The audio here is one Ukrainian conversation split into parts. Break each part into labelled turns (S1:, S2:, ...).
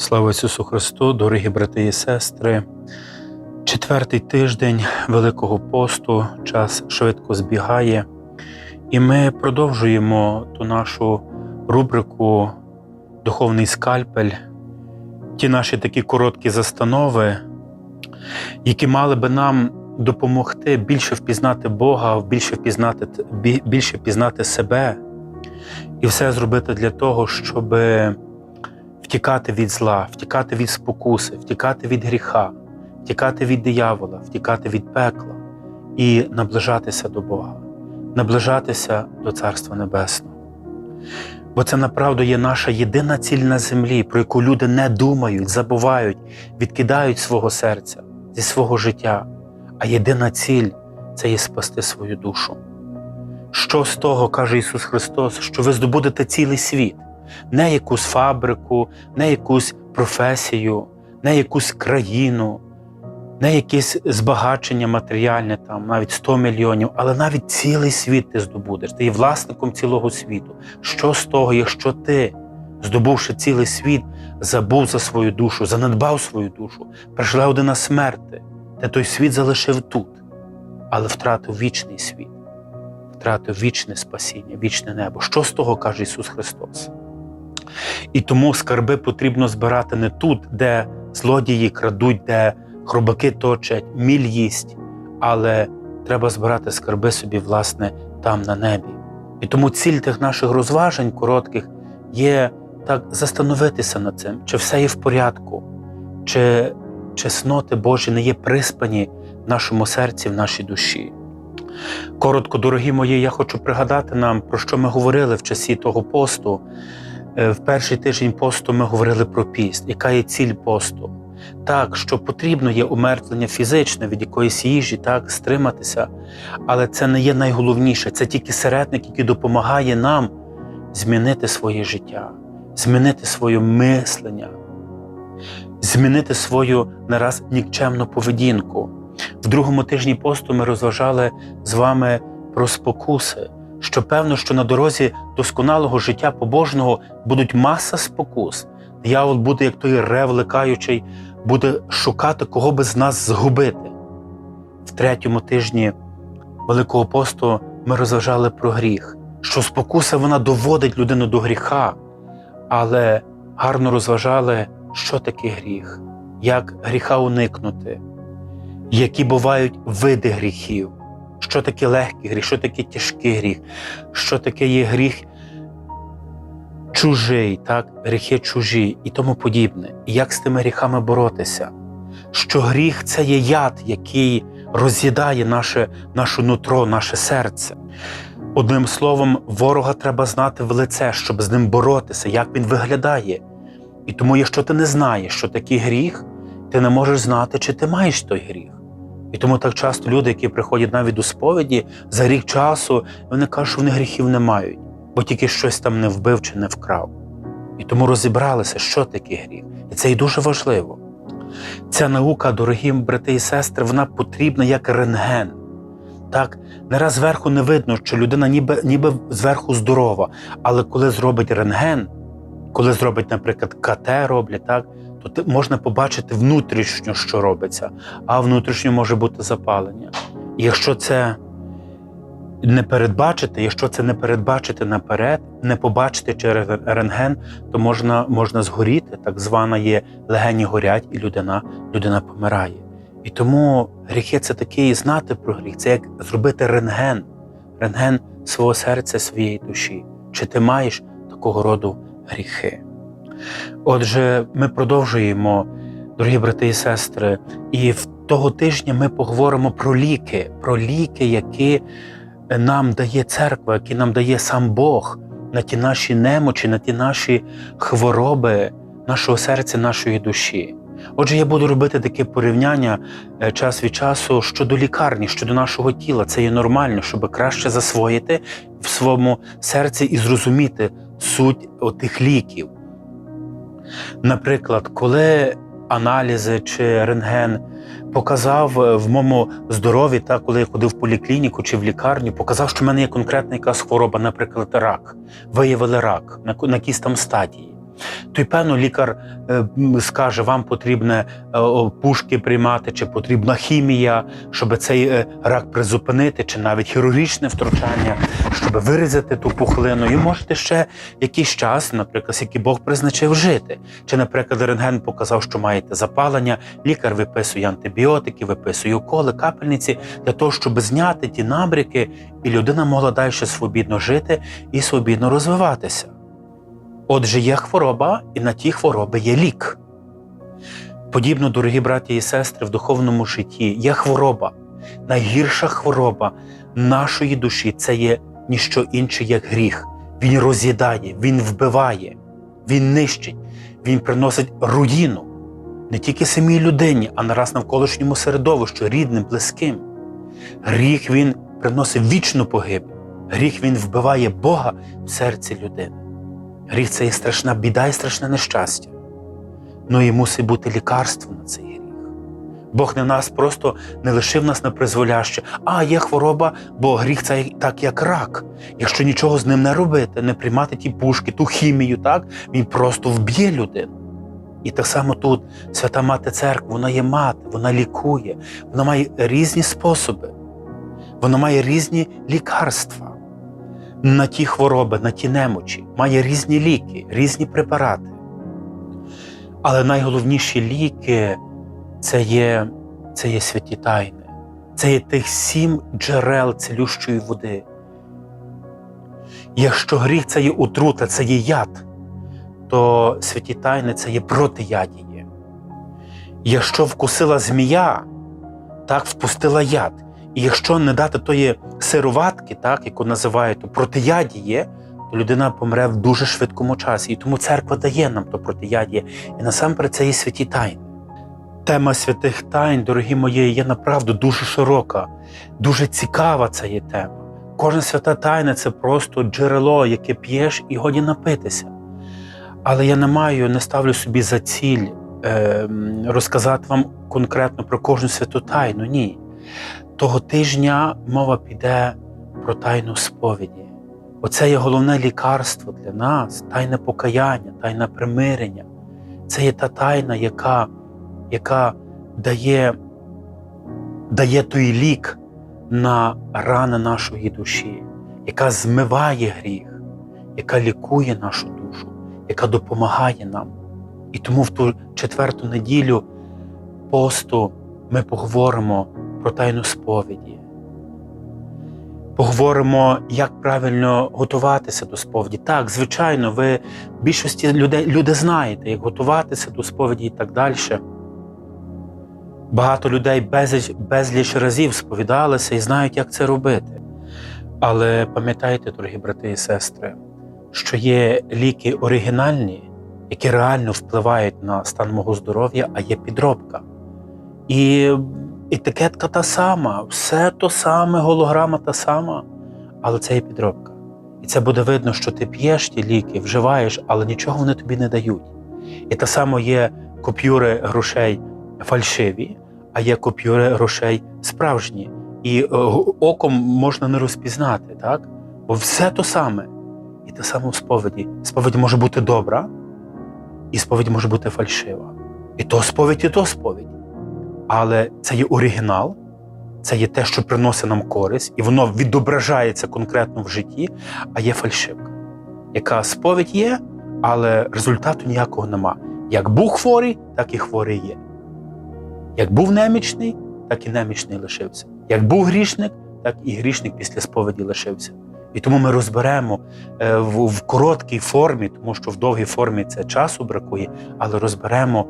S1: Слава Ісусу Христу, дорогі брати і сестри. Четвертий тиждень Великого посту, час швидко збігає, і ми продовжуємо ту нашу рубрику Духовний скальпель, ті наші такі короткі застанови, які мали би нам допомогти більше впізнати Бога, більше впізнати, більше впізнати себе, і все зробити для того, щоби втікати від зла, втікати від спокуси, втікати від гріха, втікати від диявола, втікати від пекла і наближатися до Бога, наближатися до Царства Небесного. Бо це направду є наша єдина ціль на землі, про яку люди не думають, забувають, відкидають свого серця зі свого життя. А єдина ціль це є спасти свою душу. Що з того каже Ісус Христос, що ви здобудете цілий світ? Не якусь фабрику, не якусь професію, не якусь країну, не якесь збагачення матеріальне, там, навіть 100 мільйонів, але навіть цілий світ ти здобудеш. Ти є власником цілого світу. Що з того, якщо ти, здобувши цілий світ, забув за свою душу, занедбав свою душу, прийшла година смерти, ти той світ залишив тут, але втратив вічний світ, втратив вічне спасіння, вічне небо. Що з того каже Ісус Христос? І тому скарби потрібно збирати не тут, де злодії крадуть, де хробаки точать, міль їсть, але треба збирати скарби собі, власне, там на небі. І тому ціль тих наших розважень коротких є так застановитися над цим, чи все є в порядку, чи чесноти Божі не є приспані в нашому серці, в нашій душі. Коротко, дорогі мої, я хочу пригадати нам, про що ми говорили в часі того посту. Е, В перший тиждень посту ми говорили про піст, яка є ціль посту. Так, що потрібно є умертвлення фізичне від якоїсь їжі, так, стриматися, але це не є найголовніше, це тільки середник, який допомагає нам змінити своє життя, змінити своє мислення, змінити свою нараз нікчемну поведінку. В другому тижні посту ми розважали з вами про спокуси що певно, що на дорозі досконалого життя побожного будуть маса спокус. Диявол буде, як той рев лекаючий, буде шукати, кого би з нас згубити. В третьому тижні Великого посту ми розважали про гріх, що спокуса вона доводить людину до гріха, але гарно розважали, що таке гріх, як гріха уникнути, які бувають види гріхів що таке легкий гріх, що таке тяжкий гріх, що таке є гріх чужий, так? гріхи чужі і тому подібне. І як з тими гріхами боротися? Що гріх це є яд, який роз'їдає наше, наше нутро, наше серце. Одним словом, ворога треба знати в лице, щоб з ним боротися, як він виглядає. І тому, якщо ти не знаєш, що такий гріх, ти не можеш знати, чи ти маєш той гріх. І тому так часто люди, які приходять навіть до сповіді за рік часу, вони кажуть, що вони гріхів не мають, бо тільки щось там не вбив чи не вкрав. І тому розібралися, що таке гріх. І це і дуже важливо. Ця наука, дорогі брати і сестри, вона потрібна як рентген. Так, не раз зверху не видно, що людина ніби, ніби зверху здорова, але коли зробить рентген, коли зробить, наприклад, КТ роблять, так, то можна побачити внутрішньо, що робиться, а внутрішньо може бути запалення. І якщо це не передбачити, якщо це не передбачити наперед, не побачити через рентген, то можна, можна згоріти, так звана є легені горять, і людина, людина помирає. І тому гріхи це таке і знати про гріх, це як зробити рентген, рентген свого серця, своєї душі. Чи ти маєш такого роду гріхи? Отже, ми продовжуємо, дорогі брати і сестри, і в того тижня ми поговоримо про ліки, про ліки, які нам дає церква, які нам дає сам Бог на ті наші немочі, на ті наші хвороби нашого серця, нашої душі. Отже, я буду робити таке порівняння е, час від часу щодо лікарні, щодо нашого тіла. Це є нормально, щоб краще засвоїти в своєму серці і зрозуміти суть отих ліків. Наприклад, коли аналізи чи рентген показав е, в моєму здоров'ї, та коли я ходив в поліклініку чи в лікарню, показав, що в мене є конкретна якась хвороба, наприклад, рак. Виявили рак на, якійсь там стадії. То й певно лікар е, скаже, вам потрібне е, пушки приймати, чи потрібна хімія, щоб цей е, рак призупинити, чи навіть хірургічне втручання, щоб вирізати ту пухлину. І можете ще якийсь час, наприклад, який Бог призначив жити. Чи, наприклад, рентген показав, що маєте запалення, лікар виписує антибіотики, виписує уколи, капельниці для того, щоб зняти ті набряки, і людина могла далі свобідно жити і свобідно розвиватися. Отже, є хвороба, і на ті хвороби є лік. Подібно, дорогі браті і сестри, в духовному житті є хвороба. Найгірша хвороба нашої душі це є ніщо інше, як гріх. Він роз'їдає, він вбиває, він нищить, він приносить руїну не тільки самій людині, а нараз навколишньому середовищу, рідним, близьким. Гріх він приносить вічну погибель. Гріх він вбиває Бога в серці людини. Гріх це є страшна біда і страшне нещастя. Ну і мусить бути лікарство на цей гріх. Бог не нас просто не лишив нас на призволяще, а є хвороба, бо гріх це так, як рак. Якщо нічого з ним не робити, не приймати ті пушки, ту хімію, так, він просто вб'є людину. І так само тут свята мати церква, вона є мати, вона лікує, вона має різні способи, вона має різні лікарства на ті хвороби, на ті немочі, має різні ліки, різні препарати. Але найголовніші ліки це є, це є святі тайни, це є тих сім джерел цілющої води. Якщо гріх це є отрута, це є яд, то святі тайни це є протиядіє. Якщо вкусила змія, так впустила яд. І якщо не дати тої сироватки, так, яку називають протиядіє, то людина помре в дуже швидкому часі. І тому церква дає нам то протиядіє. І насамперед це є святі тайни. Тема святих тайн, дорогі мої, є направду дуже широка, дуже цікава це є тема. Кожна свята тайна це просто джерело, яке п'єш і годі напитися. Але я не маю, не ставлю собі за ціль е, розказати вам конкретно про кожну святу тайну. Ні. Того тижня мова піде про тайну сповіді. Оце є головне лікарство для нас, тайне покаяння, тайне примирення. Це є та тайна, яка, яка дає, дає той лік на рани нашої душі, яка змиває гріх, яка лікує нашу душу, яка допомагає нам. І тому в ту четверту неділю посту ми поговоримо про тайну сповіді. Поговоримо, як правильно готуватися до сповіді. Так, звичайно, ви більшості людей люди знаєте, як готуватися до сповіді і так далі. Багато людей безліч, безліч разів сповідалися і знають, як це робити. Але пам'ятайте, дорогі брати і сестри, що є ліки оригінальні, які реально впливають на стан мого здоров'я, а є підробка. І етикетка та сама, все то саме, голограма та сама, але це є підробка. І це буде видно, що ти п'єш ті ліки, вживаєш, але нічого вони тобі не дають. І так само є купюри грошей фальшиві, а є купюри грошей справжні. І е, оком можна не розпізнати, так? Бо все то саме. І те саме в сповіді. Сповідь може бути добра, і сповідь може бути фальшива. І то сповідь, і то сповідь. Але це є оригінал, це є те, що приносить нам користь, і воно відображається конкретно в житті, а є фальшивка, яка сповідь є, але результату ніякого нема. Як був хворий, так і хворий є. Як був немічний, так і немічний лишився. Як був грішник, так і грішник після сповіді лишився. І тому ми розберемо е, в, в короткій формі, тому що в довгій формі це часу бракує, але розберемо,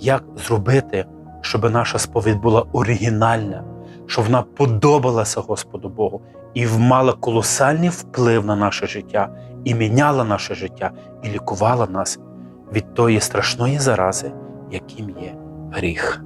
S1: як зробити, щоб наша сповідь була оригінальна, щоб вона подобалася Господу Богу і мала колосальний вплив на наше життя, і міняла наше життя, і лікувала нас від тої страшної зарази, яким є гріх.